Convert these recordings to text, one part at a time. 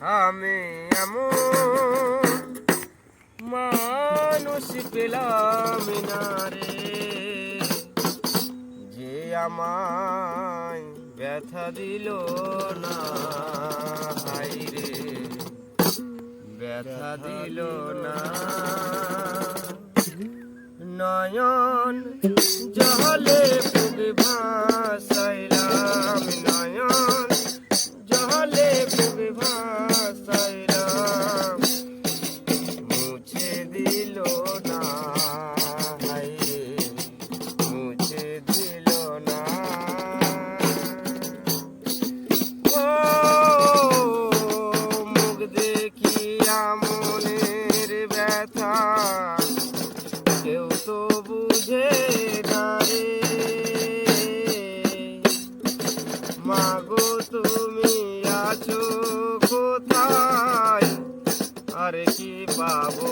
আমি এমন মানুষ পেলাম না রে, যে আমায় ব্যথা দিল না। রে, ব্যথা দিল না। নয়ন জলে ফুবে না না। দেখিয়া মনের ব্যথা, কেউ তো বুঝে না রে। মাগো, তুমি আছো কোথায়? আর কি পাবো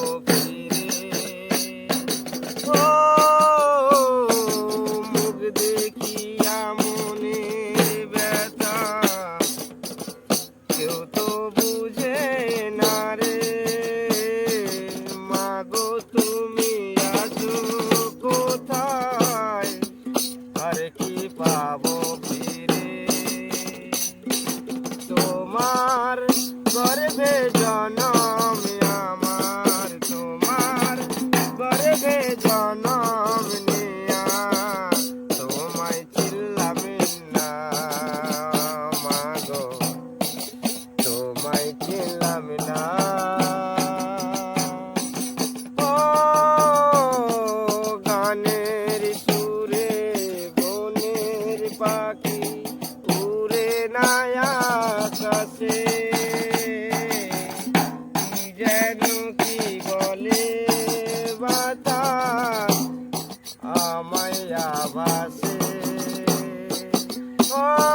পাবো ফিরে। তোমার গর্ভে জনম আমার, তোমার গর্ভে জনম নিয়া তোমায় চিল্লামি না, মাগো। তোমায় চিনলাম না। কি বলে বাতাস আমায় আবাসে ও